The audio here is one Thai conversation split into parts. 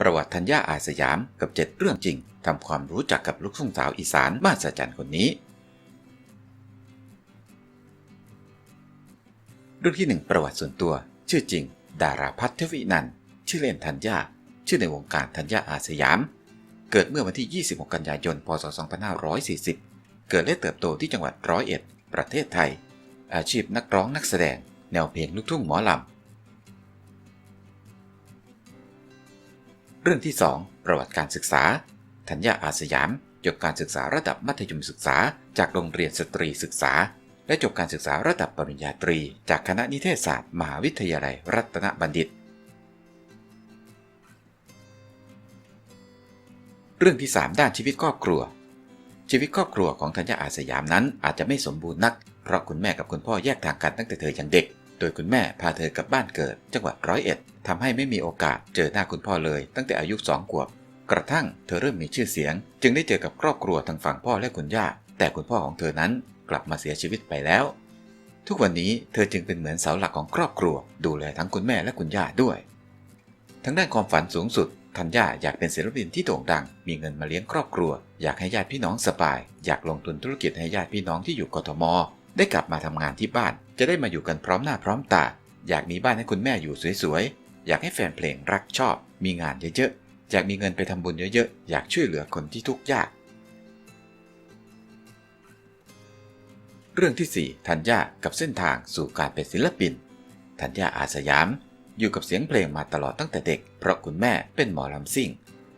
ประวัติธัญญาอาสยามกับ 7 เรื่องจริงทำความรู้จักกับลูกทุ่งสาวอีสานมาสจันคนนี้ เรื่องที่ 1 ประวัติส่วนตัว ชื่อจริง ดาราพัฒน์เทวินันท์ชื่อเล่นธัญญาชื่อในวงการธัญญาอาสยาม เกิดเมื่อวันที่ 26 กันยายน พศ 2540 เกิดและเติบโตที่จังหวัดร้อยเอ็ด ประเทศไทย อาชีพนักร้องนักแสดง แนวเพลงลูกทุ่งหมอลำ เรื่องที่ 2 ประวัติการศึกษา ธัญญาอาสยาม จบการศึกษาระดับมัธยมศึกษา จากโรงเรียนสตรีศึกษา และจบการศึกษาระดับปริญญาตรี จากคณะนิเทศศาสตร์มหาวิทยาลัยรัตนบัณฑิต เรื่องที่ 3 ด้านชีวิตครอบครัว ชีวิตครอบครัวของธัญญาอาสยามนั้นอาจจะไม่สมบูรณ์นัก เพราะคุณแม่กับคุณพ่อแยกทางกันตั้งแต่เธอยังเด็ก โดยคุณแม่พาเธอกลับบ้านเกิด จังหวัดร้อยเอ็ดทำให้ไม่มีโอกาสเจอหน้าคุณพ่อเลยตั้งแต่อายุสองขวบ กระทั่งเธอเริ่มมีชื่อเสียง จึงได้เจอกับครอบครัวทางฝั่งพ่อและคุณย่า แต่คุณพ่อของเธอนั้นกลับมาเสียชีวิตไปแล้ว ทุกวันนี้เธอจึงเป็นเหมือนเสาหลักของครอบครัว ดูแลทั้งคุณแม่และคุณย่าด้วย ทั้งด้านความฝันสูงสุดธัญญาอยากเป็นศิลปินที่โด่งดัง มีเงินมาเลี้ยงครอบครัว อยากให้ญาติพี่น้องสบาย อยากลงทุนธุรกิจให้ญาติพี่น้องที่อยู่กทม ได้กลับมาทำงานที่บ้าน จะได้มาอยู่กันพร้อมหน้าพร้อมตา อยากมีบ้านให้คุณแม่อยู่สวยๆ อยากให้แฟนเพลงรักชอบ มีงานเยอะๆ อยากมีเงินไปทำบุญเยอะๆ อยากช่วยเหลือคนที่ทุกข์ยาก เรื่องที่ 4 ธัญญากับเส้นทางสู่การเป็นศิลปิน ธัญญาอาสยาม อยู่กับเสียงเพลงมาตลอดตั้งแต่เด็ก เพราะคุณแม่เป็นหมอลำซิ่ง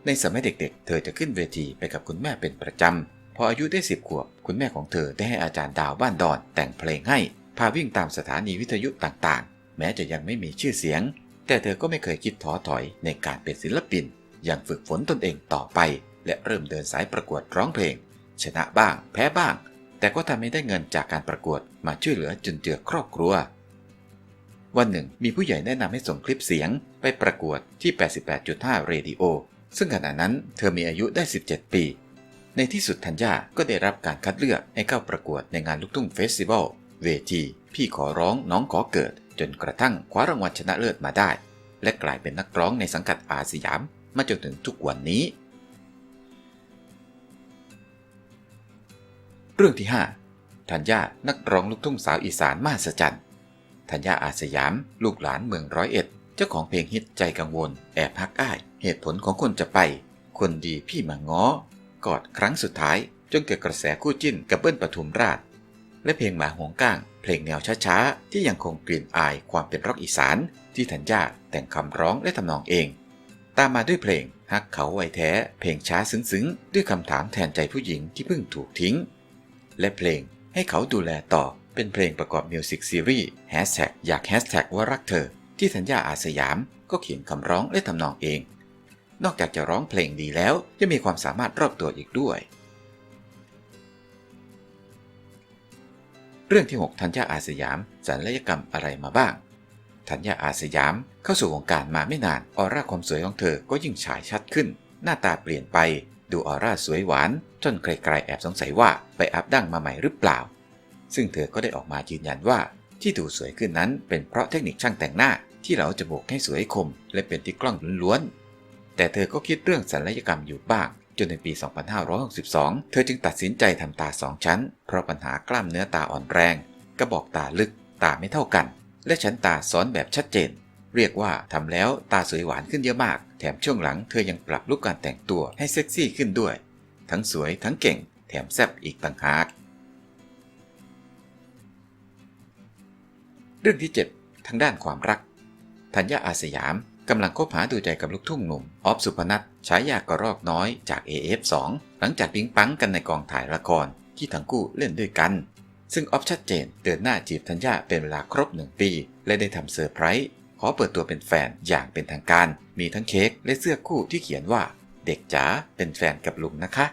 ในสมัยเด็กๆ เธอจะขึ้นเวทีไปกับคุณแม่เป็นประจำ พออายุได้สิบขวบ คุณแม่ของเธอได้ให้อาจารย์ดาวบ้านดอนแต่งเพลงให้ พาวิ่งตามสถานีวิทยุต่างๆ แม้จะยังไม่มีชื่อเสียง แต่เธอก็ไม่เคยคิดท้อถอยในการเป็นศิลปิน ยังฝึกฝนตนเองต่อไป และเริ่มเดินสายประกวดร้องเพลง ชนะบ้าง แพ้บ้าง แต่ก็ทำให้ได้เงินจากการประกวดมาช่วยเหลือจนเจือครอบครัว วันหนึ่ง มีผู้ใหญ่แนะนำให้ส่งคลิปเสียงไปประกวดที่ 88.5 เรดิโอซึ่งขณะนั้นเธอมีอายุได้ 17 ปี ในที่สุดธัญญาก็ได้รับการคัดเลือกให้เข้าประกวดในงานลูกทุ่งเฟสติวัลเวที พี่ขอร้องน้องขอเกิด จนกระทั่งคว้ารางวัลชนะเลิศมาได้ และกลายเป็นนักร้องในสังกัดอาสยาม มาจนถึงทุกวันนี้ เรื่องที่ 5 ธัญญานักร้องลูกทุ่งสาวอีสานมาสจันธัญญาอาสยาม ลูกหลานเมืองร้อยเอ็ด เจ้าของเพลงฮิตใจกังวล แอบฮักอ้าย เหตุผลของคนจะไป คนดีพี่มาง้อ กอดครั้งสุดท้าย จนเกิดกระแสคู่จิ้นกับเบิ้ลปทุมราช และเพลงหมาหวงก้าง เพลงแนวช้าๆ ที่ยังคงกลิ่นอายความเป็นร็อกอีสาน ที่ธัญญาแต่งคำร้องและทำนองเอง ตามมาด้วยเพลงฮักเขาไวแท้ เพลงช้าซึ้งๆ ด้วยคำถามแทนใจผู้หญิงที่เพิ่งถูกทิ้ง และเพลงให้เขาดูแลต่อเป็นเพลงประกอบมิวสิกซีรีส์แฮชแท็กอยากแฮชแท็กว่ารักเธอ ที่ธัญญาอาสยามก็เขียนคำร้องและทำนองเอง นอกจากจะร้องเพลงดีแล้วยังมีความสามารถรอบตัวอีกด้วย เรื่องที่ 6 ธัญญาอาสยามศัลยกรรมอะไรมาบ้าง ธัญญาอาสยามเข้าสู่วงการมาไม่นานออร่าความสวยของเธอก็ยิ่งฉายชัดขึ้น หน้าตาเปลี่ยนไป ดูออร่าสวยหวาน จนใครๆแอบสงสัยว่าไปอัพดั้งมาใหม่หรือเปล่า ซึ่งเธอก็ได้ออกมายืนยันว่าที่ดูสวยขึ้นนั้นเป็นเพราะเทคนิคช่างแต่งหน้าที่เราจมูกให้สวยคม และเป็นที่กล้องล้วน แต่เธอก็คิดเรื่องศัลยกรรมอยู่บ้าง จนในปี 2562 เธอจึงตัดสินใจทำตาสองชั้น เพราะปัญหากล้ามเนื้อตาอ่อนแรง กระบอกตาลึก ตาไม่เท่ากัน และชั้นตาซ้อนแบบชัดเจน เรียกว่าทำแล้วตาสวยหวานขึ้นเยอะมาก แถมช่วงหลังเธอยังปรับลุคการแต่งตัวให้เซ็กซี่ขึ้นด้วย ทั้งสวยทั้งเก่ง แถมแซ่บอีกต่างหากเรื่องที่ 7 ทางด้านความรัก ธัญญาอาสยาม กำลังคบหาดูใจกับลูกทุ่งหนุ่มออฟสุพนัทฉายากระรอกน้อยจาก AF2 หลังจากปิ๊งปังกันในกองถ่ายละครที่ทั้งคู่เล่นด้วยกัน ซึ่งออฟชัดเจนเดินหน้าจีบธัญญาเป็นเวลาครบหนึ่งปี และได้ทำเซอร์ไพรส์ขอเปิดตัวเป็นแฟนอย่างเป็นทางการ มีทั้งเค้กและเสื้อคู่ที่เขียนว่า เด็กจ๋าเป็นแฟนกับลุงนะคะ